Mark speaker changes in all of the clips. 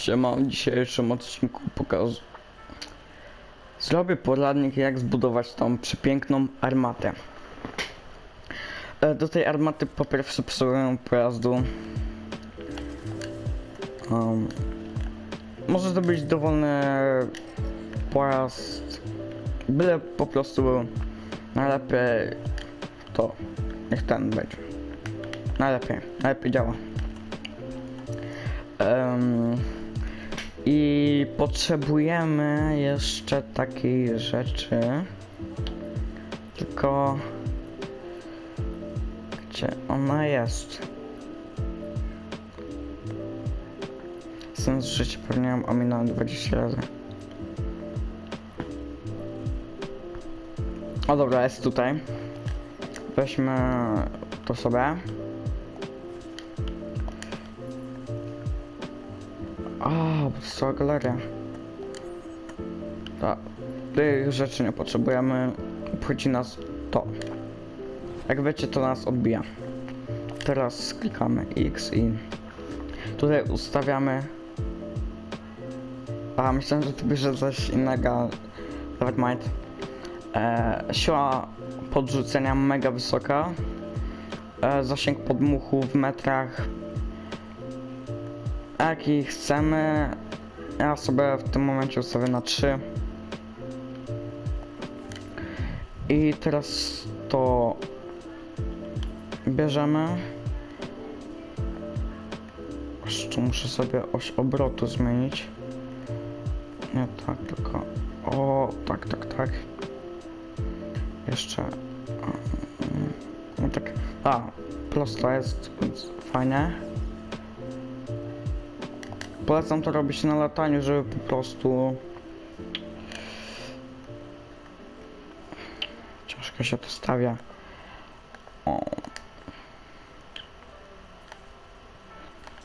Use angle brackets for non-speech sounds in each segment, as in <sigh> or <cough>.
Speaker 1: Siema, w dzisiejszym odcinku pokażę. Zrobię poradnik jak zbudować tą przepiękną armatę. E, Do tej armaty po pierwsze potrzebuję pojazdu. Um, może to być dowolny pojazd. Byle po prostu był najlepiej to. Niech ten będzie. Najlepiej, najlepiej działa. Em, I potrzebujemy jeszcze takiej rzeczy. Tylko. Gdzie ona jest? Sens życia pewnie ominąłem 20 razy. O dobra, jest tutaj. Weźmy to sobie. A, cała galeria. Tak. Tych rzeczy nie potrzebujemy. Obchodzi nas to. Jak wiecie, to nas odbija. Teraz klikamy X i tutaj ustawiamy. A, myślałem, że to bierze coś innego. Nevermind. E, siła podrzucenia mega wysoka. E, zasięg podmuchu w metrach jaki chcemy. Ja sobie w tym momencie ustawię na 3. I teraz to bierzemy. Jeszcze muszę sobie oś obrotu zmienić. Nie tak, tylko. O, tak, tak, tak. Jeszcze. mm, No tak. A, prosto jest, więc fajnie. Polecam to robić na lataniu, żeby po prostu... Ciężko się to stawia. O.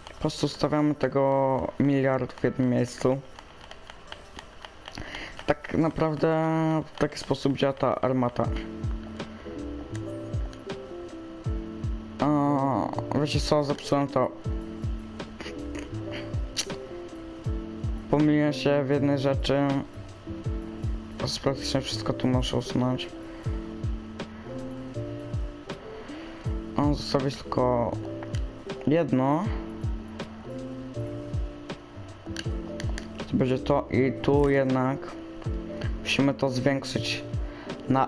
Speaker 1: Po prostu stawiamy tego miliard w jednym miejscu. Tak naprawdę w taki sposób działa ta armata. O, wiecie co, zepsułem to Pomyliłem się w jednej rzeczy. Z praktycznie wszystko tu muszę usunąć. On zostawić tylko jedno. To będzie to i tu jednak musimy to zwiększyć na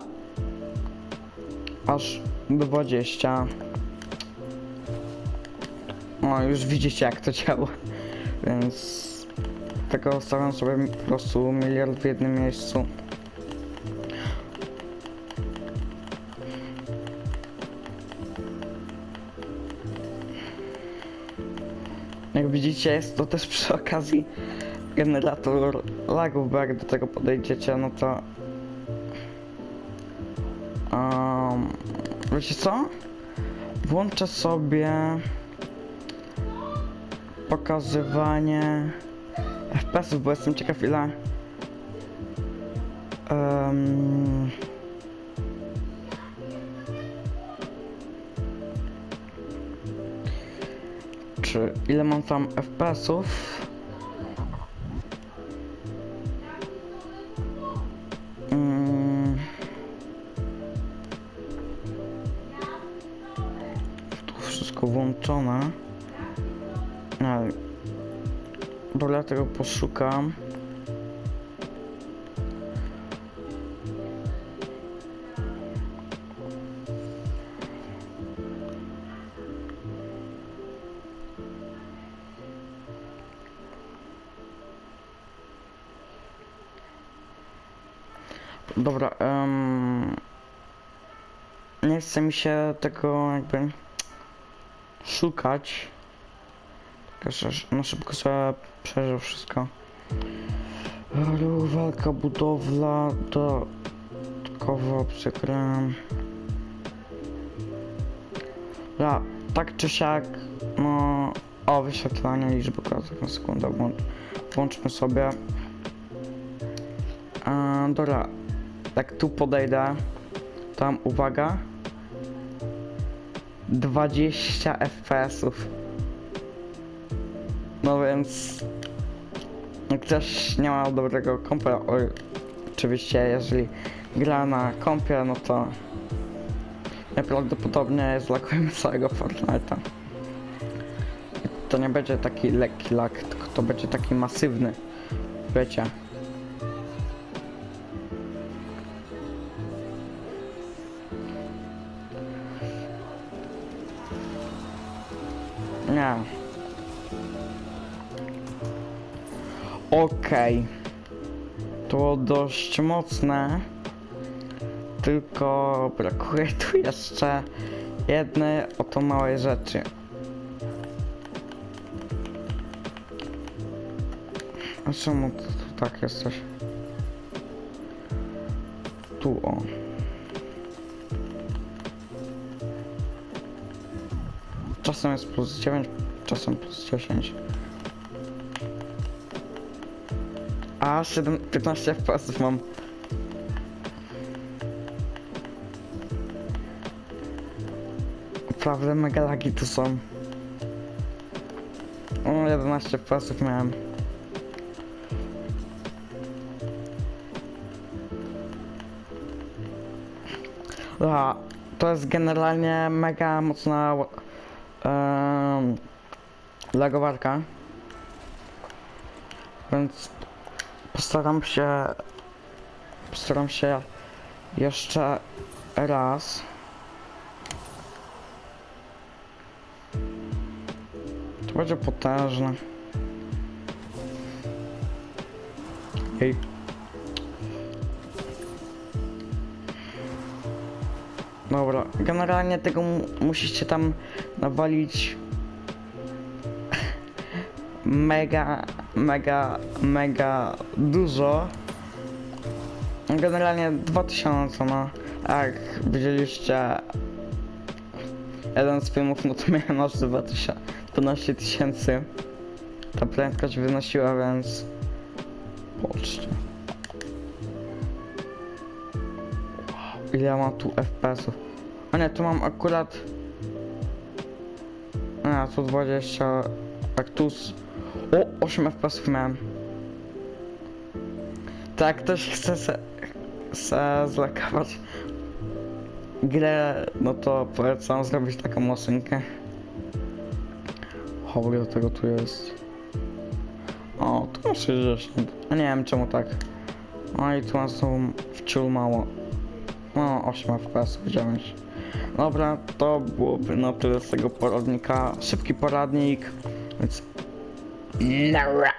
Speaker 1: aż 20. O, już widzicie jak to działa. Więc tego stawiam sobie po prostu miliard w jednym miejscu. Jak widzicie jest to też przy okazji generator lagów, bo jak do tego podejdziecie, no to... Um, wiecie co? Włączę sobie pokazywanie FPS-ów, bo jestem ciekaw ile... Um, czy ile mam tam FPS-ów? Mm. Tu wszystko włączone. Dobra, tego poszukam. Dobra, em, nie chce mi się tego jakby szukać. No szybko sobie przeżył wszystko. Walka, budowla, dodatkowo przekręt. Ja, tak czy siak, no... O, wyświetlanie liczby klatek na sekundę, włącz, włączmy sobie. A, dobra, jak tu podejdę, tam uwaga. 20 FPS-ów. Więc Jak nie ma dobrego kompa, o, oczywiście jeżeli gra na kompie, no to najprawdopodobniej zlakujemy całego Fortnite'a. To nie będzie taki lekki lak, tylko to będzie taki masywny, wiecie. Nie. Okej. To dość mocne. Tylko brakuje <laughs> tu jeszcze jednej oto małej rzeczy. A czemu tu, tu tak jesteś? Tu o. Czasem jest plus 9, czasem plus 10. A 7, 15 FPS mam. Naprawdę mega lagi tu są. O, 11 FPS miałem. A, to jest generalnie mega mocna um, lagowarka. Więc postaram się postaram się jeszcze raz to będzie potężne Ej. Dobra, generalnie tego mu- musicie tam nawalić <laughs> mega, mega, mega dużo. Generalnie 2000, no. Jak widzieliście jeden z filmów, no to <laughs> miałem aż 2000, 12 tysięcy. Ta prędkość wynosiła, więc... Wow, Ile ja mam tu FPS-ów? A nie, tu mam akurat... A, tu 20... Tak, tu... O, 8 FPS miałem. Tak, ktoś chce se, se zlakować grę, no to polecam zrobić taką maszynkę. O, do tego tu jest. O, tu mam 60. A nie wiem czemu tak. No i tu mam znowu wciul mało. No, 8 FPS, 9. Dobra, to byłoby na tyle z tego poradnika. Szybki poradnik, więc... Narra.